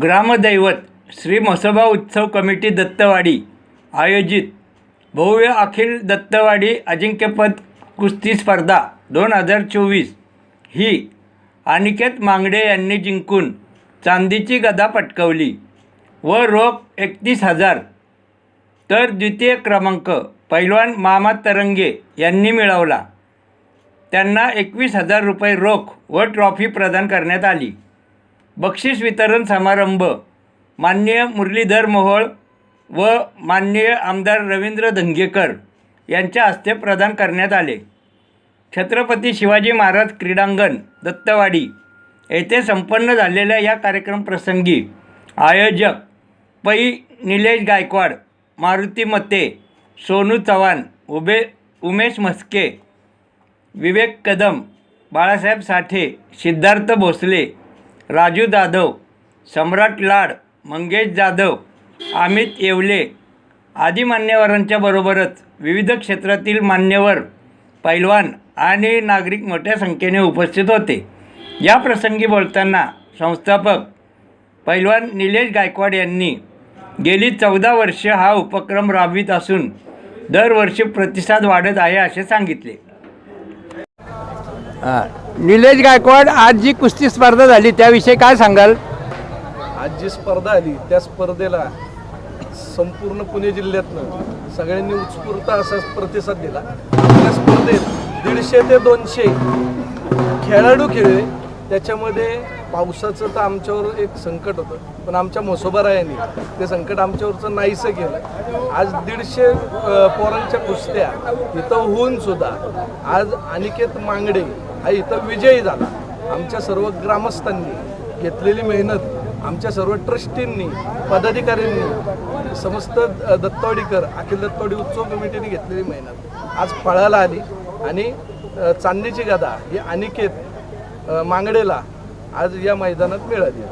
ग्रामदैवत श्री म्हसोबा उत्सव कमिटी दत्तवाडी आयोजित भव्य अखिल दत्तवाडी अजिंक्यपद कुस्ती स्पर्धा दोन हजार चोवीस ही अनिकेत मांगडे यांनी जिंकून चांदीची गदा पटकवली व रोख एकतीस हजार. तर द्वितीय क्रमांक पैलवान मामा तरंगे यांनी मिळवला. त्यांना एकवीस हजार रुपये रोख व ट्रॉफी प्रदान करण्यात आली. बक्षीस वितरण समारंभ माननीय मुरलीधर मोहोळ व माननीय आमदार रवींद्र धंगेकर यांच्या हस्ते प्रदान करण्यात आले. छत्रपती शिवाजी महाराज क्रीडांगण दत्तवाडी येथे संपन्न झालेल्या या कार्यक्रमप्रसंगी आयोजक पै. निलेश गायकवाड मारुती मते सोनू चव्हाण उबे उमेश म्हस्के विवेक कदम बाळासाहेब साठे सिद्धार्थ भोसले राजू जाधव सम्राट लाड मंगेश जाधव अमित येवले आदी मान्यवरांच्या बरोबरच विविध क्षेत्रातील मान्यवर पैलवान आणि नागरिक मोठ्या संख्येने उपस्थित होते. या प्रसंगी बोलताना संस्थापक पैलवान निलेश गायकवाड यांनी गेली चौदा वर्ष हा उपक्रम राबवित असून दरवर्षी प्रतिसाद वाढत आहे असे सांगितले. निलेश गायकवाड आज जी कुस्ती स्पर्धा झाली त्याविषयी काय सांगाल? आज जी स्पर्धा आली त्या स्पर्धेला संपूर्ण पुणे जिल्ह्यातनं सगळ्यांनी उत्स्फूर्त असा प्रतिसाद दिला. त्या स्पर्धेत दीडशे ते दोनशे खेळाडू खेळले. त्याच्यामध्ये पावसाचं तर आमच्यावर एक संकट होतं पण आमच्या म्हसोबारायांनी ते संकट आमच्यावरचं नाहीसं केलं. आज दीडशे पोरांच्या कुस्त्या इथं होऊन सुद्धा आज अनिकेत मांगडे हा इथं विजयी झाला. आमच्या सर्व ग्रामस्थांनी घेतलेली मेहनत आमच्या सर्व ट्रस्टींनी पदाधिकाऱ्यांनी समस्त द- दत्तवाडीकर अखिल दत्तवाडी उत्सव कमिटीने घेतलेली मेहनत आज फळाला आली आणि चांदीची गदा ही अनिकेत मांगडेला आज या मैदानात मिळाली